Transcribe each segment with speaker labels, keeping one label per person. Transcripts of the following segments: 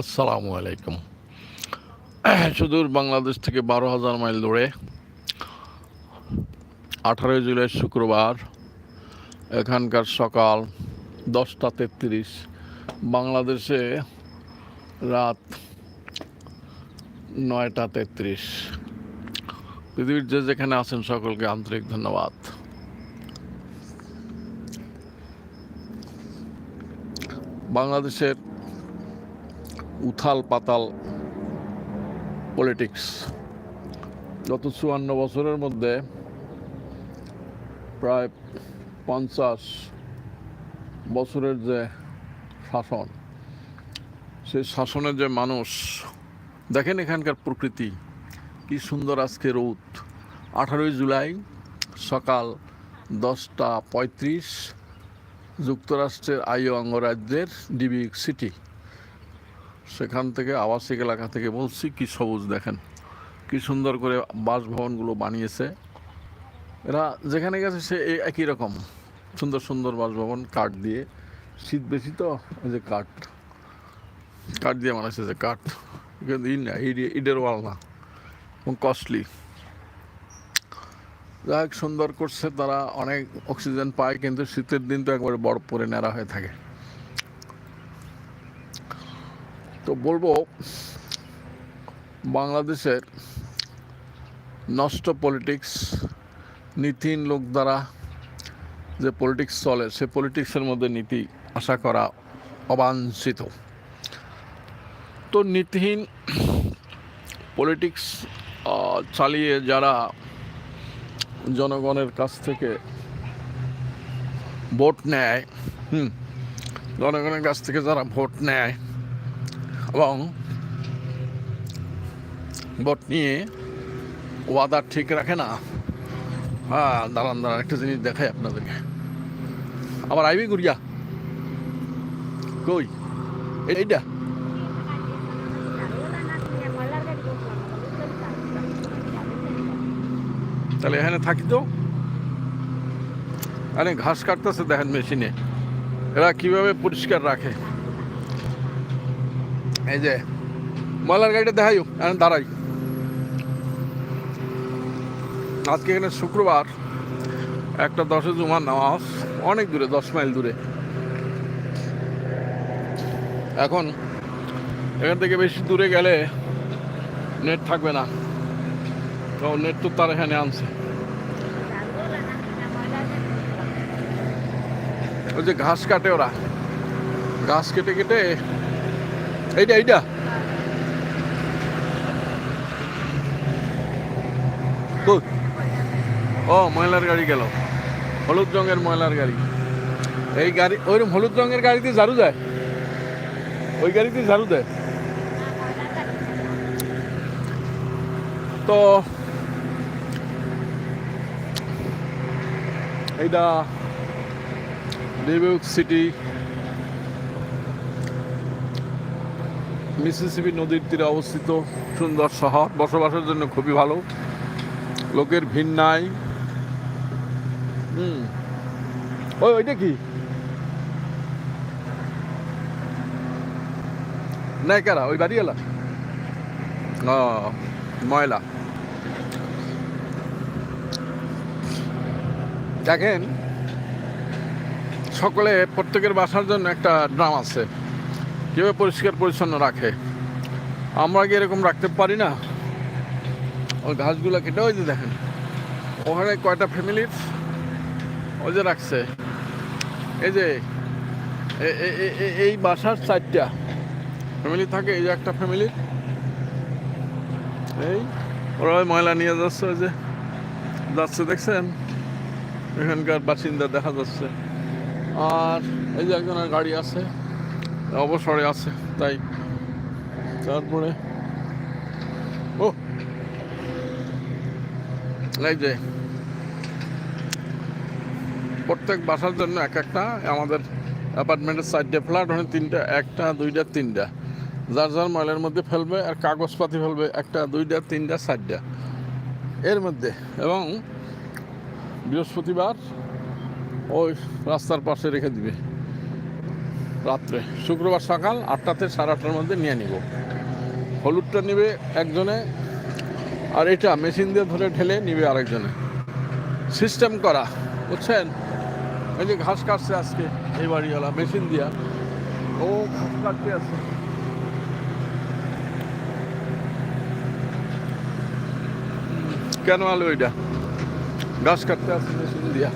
Speaker 1: আসসালামু আলাইকুম। সুদূর বাংলাদেশ থেকে বারো হাজার মাইল দূরে আঠারোই জুলাই শুক্রবার, এখানকার সকাল দশটা তেত্রিশ। বাংলাদেশে রাত নয়টা তেত্রিশ। পৃথিবীর যে যেখানে আছেন সকলকে আন্তরিক ধন্যবাদ। বাংলাদেশের উথাল পাতাল পলিটিক্স গত চুয়ান্ন বছরের মধ্যে প্রায় পঞ্চাশ বছরের যে শাসন, সেই শাসনের যে মানুষ, দেখেন এখানকার প্রকৃতি, কি সুন্দর আজকে রোদ। আঠারোই জুলাই সকাল দশটা পঁয়ত্রিশ, যুক্তরাষ্ট্রের আইও অঙ্গরাজ্যের ডিবি সিটি। সেখান থেকে আবাসিক এলাকা থেকে বলছি, কি সবুজ দেখেন, কি সুন্দর করে বাসভবনগুলো বানিয়েছে। এরা যেখানে গেছে সে একই রকম, সুন্দর সুন্দর বাসভবন, কাঠ দিয়ে। শীত বেশি তো যে কাঠ কাঠ দিয়ে বানাচ্ছে যে কাঠ। কিন্তু ই না ইটের ওয়াল না, এবং কস্টলি যাই হোক, সুন্দর করছে তারা, অনেক অক্সিজেন পায়, কিন্তু শীতের দিন তো একবারে বরফ পরে নেড়া হয়ে থাকে। তো বলব, বাংলাদেশের নষ্ট পলিটিক্স নীতিহীন লোক দ্বারা যে পলিটিক্স চলে, সে পলিটিক্সের মধ্যে নীতি আশা করা অবাঞ্ছিত। তো নীতিহীন পলিটিক্স চালিয়ে যারা জনগণের কাছ থেকে ভোট নেয়, হুম, জনগণের কাছ থেকে যারা ভোট নেয় এবং ভোট নিয়ে ওয়াদা ঠিক রাখে না। হ্যাঁ দাঁড়ান দাঁড়ান, একটা জিনিস দেখাই আপনাদেরকে। আবার আইবি গুড়িয়া? কই? এইটা? তাহলে এখানে থাকি তো? আরে ঘাস কাটতেছে দেখেন মেশিনে। এরা কীভাবে পরিষ্কার রাখে? এই যে, ময়লার গাড়িটা দেখাইও এখন দাঁড়াই। আজকে এখানে শুক্রবার, একটা দশে জুমার নামাজ, অনেক দূরে, দশ মাইল দূরে। এখন, এখান থেকে বেশি দূরে গেলে নেট থাকবে না। তো নেট তো তার এখানে আনছে। ওই যে ঘাস কাটে ওরা। ঘাস কেটে কেটে এইটা এইটা? ও ময়লার গাড়ি গেল হলুদ রঙের ময়লার গাড়ি এই গাড়ি ওইরকম হলুদ রঙের গাড়িতে ঝাড়ু দেয় ওই গাড়িতে ঝাড়ু দেয় তো এইটা ডিবিউক সিটি মিসিসিপি নদীর তীরে অবস্থিত সুন্দর শহর। বসবাসের জন্য খুবই ভালো। লোকের ভিড় নাই। ওই ওইটা কি? নাই কারা ওই বাড়িওয়ালা? ও, ময়লা। দেখেন, সকলে প্রত্যেকের বাসার জন্য একটা ড্রাম আছে। কীভাবে পরিষ্কার পরিচ্ছন্ন রাখে? আমরা কি এরকম রাখতে পারি না? ওই ঘাসগুলো কেটে, ওই যে দেখেন, ওখানে কয়টা ফ্যামিলির ওই যে রাখছে। এই যে এই বাসার চারটা ফ্যামিলি থাকে, এই যে একটা ফ্যামিলি এই, ওরা ময়লা নিয়ে যাচ্ছে, ওই যে যাচ্ছে, দেখছেন? এখানকার বাসিন্দা দেখা যাচ্ছে। আর এই যে একজনের গাড়ি আছে। অবসরে আছে, তাই তারপরে, ও! এই যে, প্রত্যেক বাসার জন্য এক একটা, আমাদের অ্যাপার্টমেন্টের সাইডে ফ্ল্যাট, ওখানে তিনটা, একটা, দুইটা, তিনটা। যার যার ময়লার মধ্যে ফেলবে আর কাগজপাতি ফেলবে, একটা, দুইটা, তিনটা, চারটা। এর মধ্যে, এবং বৃহস্পতিবার ওই রাস্তার পাশে রেখে দিবে। রাত্রে। শুক্রবার সকাল আটটাতে সাড়ে আটটার মধ্যে নিয়ে নিব। হলুদটা নিবে একজনে, আর এটা মেশিন দিয়ে ধরে ঢেলে নিবে আরেকজনে। সিস্টেম করা, বুঝছেন? এই যে ঘাস কাটছে আজকে এই বাড়িওয়ালা মেশিন দিয়া। ও ঘাস কাটতে আছে। কেন আলো এটা? ঘাস কাটতে আছে মেশিন দিয়া।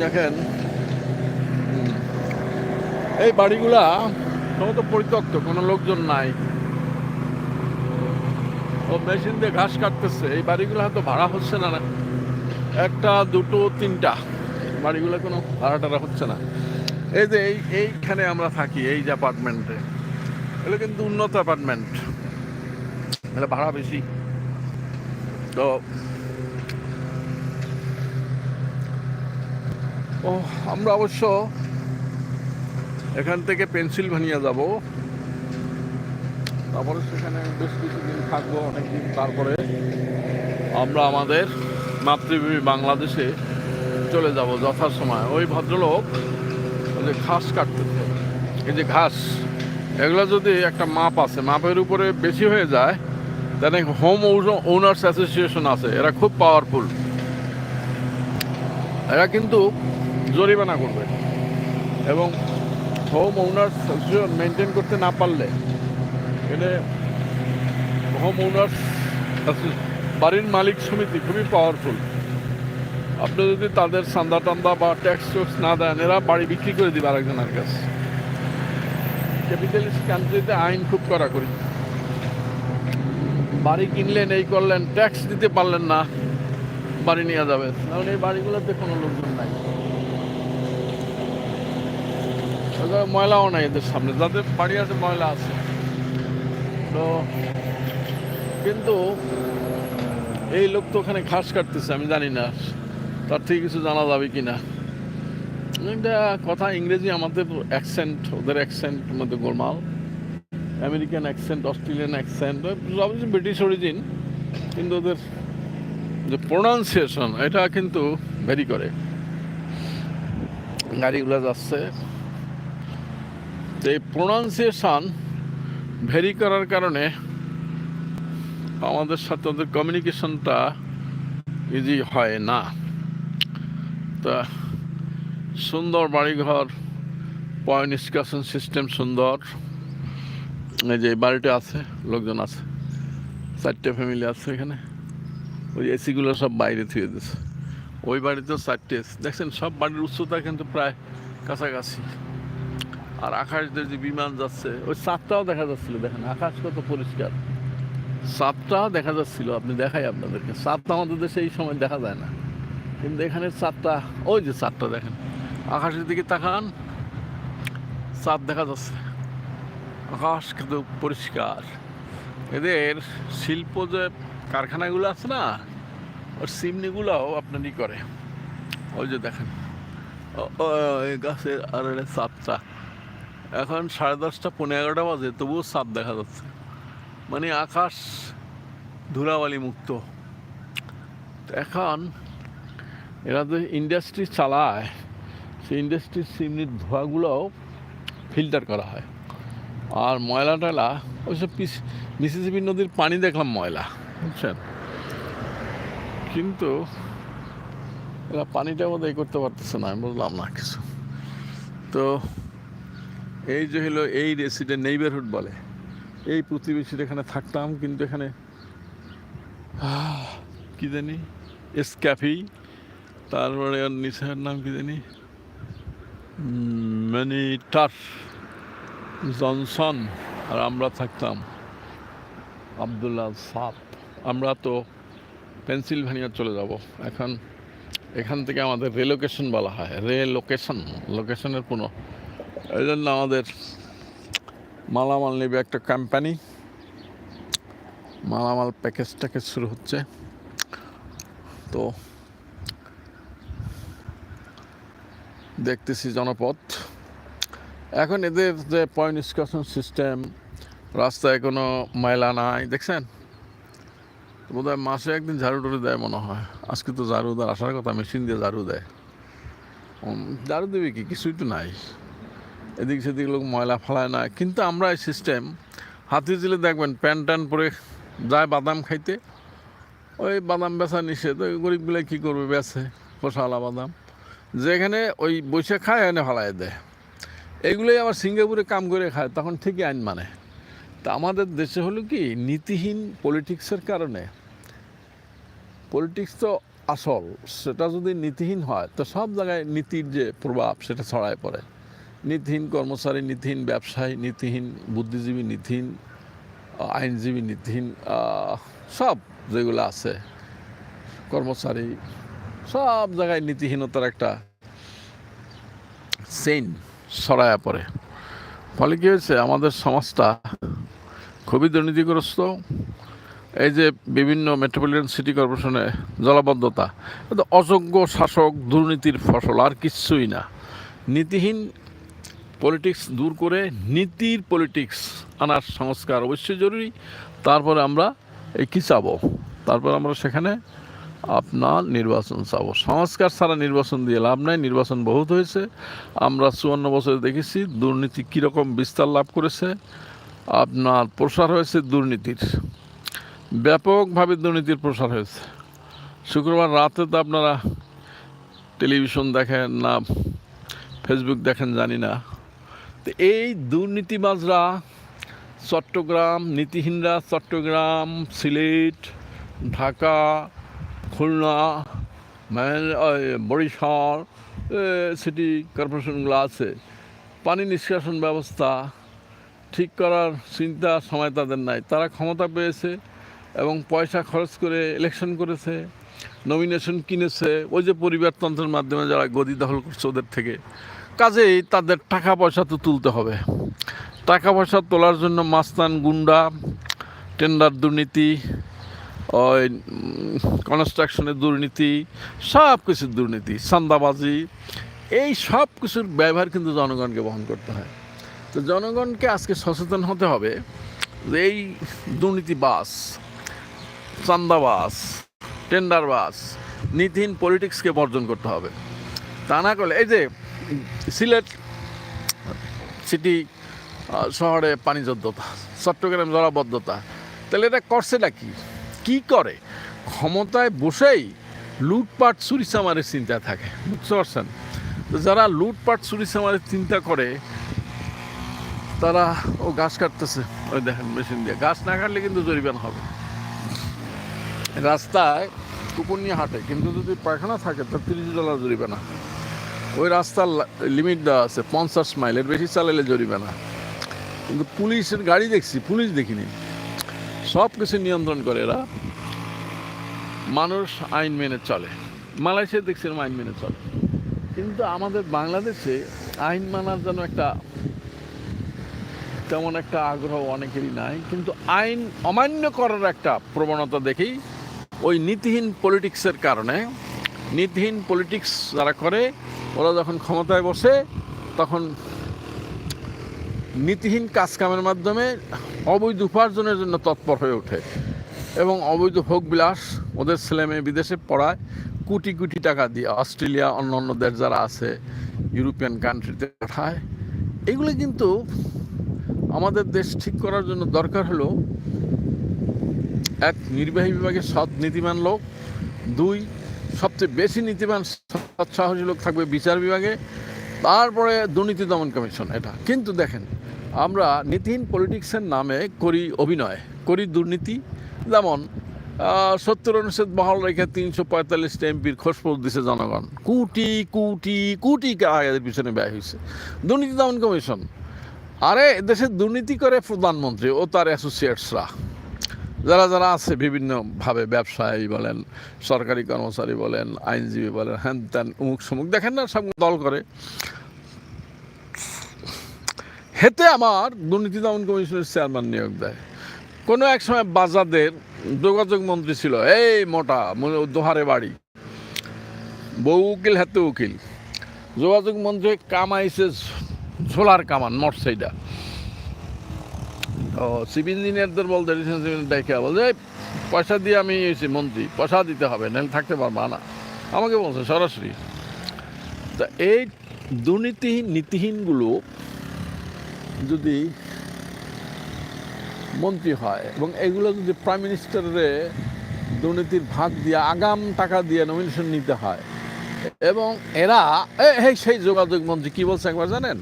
Speaker 1: দেখেন। এই বাড়িগুলা সমস্ত পরিত্যক্ত, কোনো লোকজন নাই। ও মেশিন দিয়ে ঘাস কাটতেছে, এই বাড়িগুলো হয়তো ভাড়া হচ্ছে না একটা, দুটো, তিনটা, বাড়িগুলো কোনো ভাড়া টাড়া হচ্ছে না। এই যে এই, এইখানে আমরা থাকি, এই যে অ্যাপার্টমেন্টে এগুলো কিন্তু উন্নত অ্যাপার্টমেন্ট এটা ভাড়া বেশি। তো ও, আমরা অবশ্য এখান থেকে পেনসিলভানিয়া যাব। তারপরে সেখানে বেশ কিছুদিন থাকব, অনেকদিন তারপরে আমরা আমাদের মাতৃভূমি বাংলাদেশে চলে যাব যথাসময়। ওই ভদ্রলোক যে ঘাস কাটতেছে এই যে ঘাস, এগুলো যদি একটা মাপ আছে, মাপের উপরে বেশি হয়ে যায় তাহলে হোম ওনার্স অ্যাসোসিয়েশন আছে, এরা খুব পাওয়ারফুল এরা কিন্তু জরিমানা করবে। এবং হোম ওনার্স অ্যাসোসিয়েশন মেনটেন করতে না পারলে এখানে হোম ওনার্স বাড়ির মালিক সমিতি খুবই পাওয়ারফুল আপনি যদি তাদের চান্দা টান্দা বা ট্যাক্স ট্যাক্স না দেন, এরা বাড়ি বিক্রি করে দিবে আরেকজনের কাছে। ক্যাপিটালিস্ট কান্ট্রিতে আইন খুব কড়াকড়ি। বাড়ি কিনলেন, এই করলেন ট্যাক্স দিতে পারলেন না, বাড়ি নিয়ে যাবে কারণ এই বাড়িগুলোতে কোনো লোকজন নাই ওদের ময়লাও নাই এদের সামনে। যাদের বাড়ি আছে, ময়লা আছে। তো কিন্তু এই লোক তো ওখানে ঘাস কাটতেছে, আমি জানি না। তার থেকে কিছু জানা যাবে কি না এটা কথা ইংরেজি, আমাদের অ্যাকসেন্ট ওদের অ্যাকসেন্ট মধ্যে গোলমাল। আমেরিকান অ্যাকসেন্ট অস্ট্রেলিয়ান অ্যাকসেন্ট সব ব্রিটিশ অরিজিন কিন্তু ওদের যে প্রোনাউন্সিয়েশন এটা কিন্তু ভ্যারি করে। গাড়িগুলো যাচ্ছে। তো এই প্রোনাউন্সিয়েশন ভ্যারি করার কারণে আমাদের সাথে ওদের কমিউনিকেশনটা ইজি হয় না। তা সুন্দর বাড়িঘর পয়েন্ট নিষ্কাশন সিস্টেম সুন্দর। এই যে বাড়িটা আছে, লোকজন আছে, চারটে ফ্যামিলি আছে এখানে। ওই এসিগুলো সব বাইরে থুয়ে দিয়েছে ওই বাড়িতেও চারটে দেখছেন, সব বাড়ির উচ্চতা কিন্তু প্রায় কাছাকাছি। আর আকাশ যে বিমান যাচ্ছে, ওই চাঁদটাও দেখা যাচ্ছিল, দেখেন, আকাশ কত পরিষ্কার। চাঁদটাও দেখা যাচ্ছিল, আপনি দেখাই আপনাদেরকে। চাঁদটা আমাদের দেশে এই সময় দেখা যায় না। কিন্তু এখানে চাঁদটা ওই যে চাঁদটা দেখেন, আকাশের দিকে তাকান চাঁদ দেখা যাচ্ছে। আকাশ কিন্তু পরিষ্কার। এদের শিল্প যে কারখানাগুলো আছে না, ওর সিমনিগুলোও আপনারই করে। ওই যে দেখেন গাছের আর চাঁদটা এখন সাড়ে দশটা পনেরো এগারোটা বাজে, তবুও চাঁদ দেখা যাচ্ছে। মানে আকাশ ধুলাবালি মুক্ত। এখন এরা যে ইন্ডাস্ট্রি চালায়, সেই ইন্ডাস্ট্রির সিমনির ধোঁয়াগুলোও ফিল্টার করা হয়। আর ময়লা টয়লা ওইসব পিস মিসিসিপি নদীর পানি দেখলাম ময়লা, বুঝছেন? কিন্তু এরা পানিটা বোধহয় করতে পারতেছে না, আমি বুঝলাম না কিছু। তো এই যে হলো এই রেসিডেন্ট নেইবারহুড বলে। এই প্রতিবেশীর এখানে থাকতাম, কিন্তু এখানে কি জানি এসক্যাফি তারপরে নিচের নাম কি জানি মানে টার জনসন আর আমরা থাকতাম আবদুল্লাহ সাপ আমরা তো পেনসিলভানিয়া চলে যাব। এখন এখান থেকে আমাদের রেলোকেশন বলা হয়। রেলোকেশন লোকেশনের পুনঃ এই জন্য আমাদের মালামাল নেবে একটা কোম্পানি মালামাল প্যাকেজ ট্যাকেজ শুরু হচ্ছে। তো দেখতেছি জনপথ এখন এদের যে পয়েন্ট নিষ্কাশন সিস্টেম রাস্তায় কোনো ময়লা নাই, দেখছেন? বোধ হয় মাসে একদিন ঝাড়ু টাড়ু দেয় মনে হয়। আজকে তো ঝাড়ু দেওয়ার আসার কথা মেশিন দিয়ে ঝাড়ু দেয়। ঝাড়ু দেবে কি? কিছুই তো নাই। এদিক সেদিক লোক ময়লা ফেলায় না। কিন্তু আমরা এই সিস্টেম হাতি দিলে দেখবেন প্যান্ট ট্যান্ট পরে যায় বাদাম খাইতে। ওই বাদাম বেচা নিষেধ, ওই গরিবগুলো কী করবে, বেচে পোষাওয়ালা বাদাম। যেখানে ওই বৈশাখ খায়, এনে ফেলায় দেয়। এইগুলোই আবার সিঙ্গাপুরে কাম করে খায়, তখন ঠিকই আইন মানে। তা আমাদের দেশে হলো কি, নীতিহীন পলিটিক্সের কারণে। পলিটিক্স তো আসল, সেটা যদি নীতিহীন হয়, তো সব জায়গায় নীতির যে প্রভাব, সেটা ছড়ায় পড়ে। নীতিহীন কর্মচারী, নীতিহীন ব্যবসায়ী, নীতিহীন বুদ্ধিজীবী, নীতিহীন আইনজীবী, নীতিহীন সব যেগুলো আছে, কর্মচারী, সব জায়গায় নীতিহীনতার একটা সেইন ছড়ায়া পড়ে। ফলে কী হয়েছে? আমাদের সমাজটা খুবই দুর্নীতিগ্রস্ত। এই যে বিভিন্ন মেট্রোপলিটন সিটি কর্পোরেশনে জলাবদ্ধতা অযোগ্য শাসক দুর্নীতির ফসল আর কিচ্ছুই না। নীতিহীন পলিটিক্স দূর করে নীতির পলিটিক্স আনার সংস্কার অবশ্যই জরুরি। তারপরে আমরা এই কী চাবো? তারপর আমরা সেখানে আপনার নির্বাচন চাবো। সংস্কার ছাড়া নির্বাচন দিয়ে লাভ নাই, নির্বাচন বহুত হয়েছে। আমরা চুয়ান্ন বছরে দেখেছি দুর্নীতি কীরকম বিস্তার লাভ করেছে। আপনার প্রসার হয়েছে দুর্নীতির। ব্যাপকভাবে দুর্নীতির প্রসার হয়েছে। শুক্রবার রাতে তো আপনারা টেলিভিশন দেখেন না, ফেসবুক দেখেন, জানি না। তো এই দুর্নীতিবাজরা, চট্টগ্রাম, নীতিহীনরা চট্টগ্রাম, সিলেট, ঢাকা, খুলনা বরিশাল সিটি কর্পোরেশনগুলো আছে। পানি নিষ্কাশন ব্যবস্থা ঠিক করার চিন্তা সময় তাদের নাই। তারা ক্ষমতা পেয়েছে এবং পয়সা খরচ করে ইলেকশন করেছে নমিনেশন কিনেছে। ওই যে পরিবারতন্ত্রের মাধ্যমে যারা গদি দখল করছে ওদের থেকে। কাজেই তাদের টাকা পয়সা তো তুলতে হবে। টাকা পয়সা তোলার জন্য মাস্তান গুন্ডা, টেন্ডার দুর্নীতি, ওই কনস্ট্রাকশনের দুর্নীতি সব কিছুর দুর্নীতি চান্দাবাজি এই সব কিছুর ব্যবহার কিন্তু জনগণকে বহন করতে হয়। তো জনগণকে আজকে সচেতন হতে হবে যে এই দুর্নীতিবাস চান্দাবাস টেন্ডারবাস নীতিহীন পলিটিক্সকে বর্জন করতে হবে। তা না করলে, এই যে সিলেট সিটি শহরে পানিযোদ্ধতা চট্টগ্রাম জলাবদ্ধতা। তাহলে এটা করছেটা কি? কি করে? ক্ষমতায় বসেই লুটপাট চুরিচামারের চিন্তা থাকে, বুঝতে পারছেন? তো যারা লুটপাট চুরিচামারের চিন্তা করে, তারা, ও গাছ কাটতেছে, ওই দেখেন মেশিন দিয়ে। গাছ না কাটলে কিন্তু জরিমানা হবে। রাস্তায় কুকুর নিয়ে হাঁটে, কিন্তু যদি পায়খানা থাকে তো তিরিশ ডলার জরিমানা। ওই রাস্তার লিমিট দেওয়া আছে, পঞ্চাশ মাইলের বেশি চালালে জরিমানা। কিন্তু পুলিশের গাড়ি দেখছি, পুলিশ দেখিনি। সব কিছু নিয়ন্ত্রণ করে এরা। মানুষ আইন মেনে চলে। মালয়েশিয়া দেখছি আইন মেনে চলে। কিন্তু আমাদের বাংলাদেশে আইন মানার যেন একটা তেমন একটা আগ্রহ অনেকেরই নাই। কিন্তু আইন অমান্য করার একটা প্রবণতা দেখি ওই নীতিহীন পলিটিক্সের কারণে নীতিহীন পলিটিক্স যারা করে, ওরা যখন ক্ষমতায় বসে, তখন নীতিহীন কাজকামের মাধ্যমে অবৈধ উপার্জনের জন্য তৎপর হয়ে ওঠে এবং অবৈধ ভোগ বিলাস ওদের ছেলে মেয়ে বিদেশে পড়ায় কোটি কোটি টাকা দিয়ে অস্ট্রেলিয়া, অন্য অন্য দেশ যারা আছে, ইউরোপিয়ান কান্ট্রিতে পাঠায়। এগুলো কিন্তু আমাদের দেশ ঠিক করার জন্য দরকার হলো, এক নির্বাহী বিভাগে সৎ নীতিমান লোক, দুই সবচেয়ে বেশি নীতিবান সাহসী লোক থাকবে বিচার বিভাগে, তারপরে দুর্নীতি দমন কমিশন, এটা। কিন্তু দেখেন, আমরা নীতিহীন পলিটিক্সের নামে করি অভিনয়, করি দুর্নীতি যেমন সত্তর অনুচ্ছেদ বহাল রেখে তিনশো পঁয়তাল্লিশটা এমপির খোঁজপোজ দিছে জনগণ। কোটি কোটি কোটি এদের পিছনে ব্যয় হয়েছে দুর্নীতি দমন কমিশন। আরে, দেশে দুর্নীতি করে প্রধানমন্ত্রী ও তার অ্যাসোসিয়েটসরা যারা যারা আছে, বিভিন্নভাবে ব্যবসায়ী বলেন, সরকারি কর্মচারী বলেন, আইনজীবী বলেন, হ্যান ত্যান, উমুক সমুক, দেখেন না সব দল করে। হেতে আমার দুর্নীতি দমন কমিশনের চেয়ারম্যান নিয়োগ দেয়। কোনো এক সময় বাজাদের যোগাযোগ মন্ত্রী ছিল, এই মোটা দোহারে বাড়ি। বউ উকিল, হাতে উকিল। যোগাযোগ মন্ত্রী কামাইছে ঝোলার কামান মোটর সাইডা ও সিভিল ইঞ্জিনিয়ারদের বলতে দেখে বলছে "এই, পয়সা দিয়ে আমি এসেছি মন্ত্রী পয়সা দিতে হবে নাহলে থাকতে পারবা না। আমাকে বলছে সরাসরি। তা এই দুর্নীতিহীন নীতিহীনগুলো যদি মন্ত্রী হয় এবং এগুলো যদি প্রাইম মিনিস্টারের দুর্নীতির ভাগ দিয়ে আগাম টাকা দিয়ে নমিনেশন নিতে হয় এবং এরা এ- সেই যোগাযোগ মন্ত্রী কি বলছে একবার জানেন?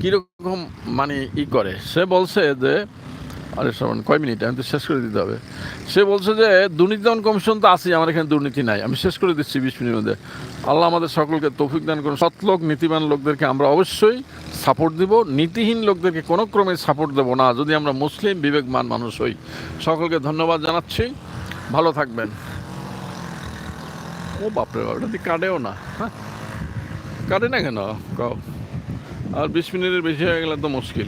Speaker 1: কীরকম মানে ই করে? সে বলছে যে আরে শ্রবণ, কয় মিনিট? আমি তো শেষ করে দিতে হবে। সে বলছে যে, দুর্নীতি দমন কমিশন তো আছে আমার এখানে দুর্নীতি নাই। আমি শেষ করে দিচ্ছি বিশ মিনিটের মধ্যে। আল্লাহ আমাদের সকলকে তৌফিক দান করুন। সৎ লোক, নীতিবান লোকদেরকে আমরা অবশ্যই সাপোর্ট দিব। নীতিহীন লোকদেরকে কোনো ক্রমে সাপোর্ট দেবো না। যদি আমরা মুসলিম বিবেকমান মানুষ হই, সকলকে ধন্যবাদ জানাচ্ছি। ভালো থাকবেন। ও বাপরে বাপ দিয়ে কাটেও না। হ্যাঁ কাটে না কেন? কও। আর বিশ মিনিটের বেশি হয়ে গেলে তো মুশকিল।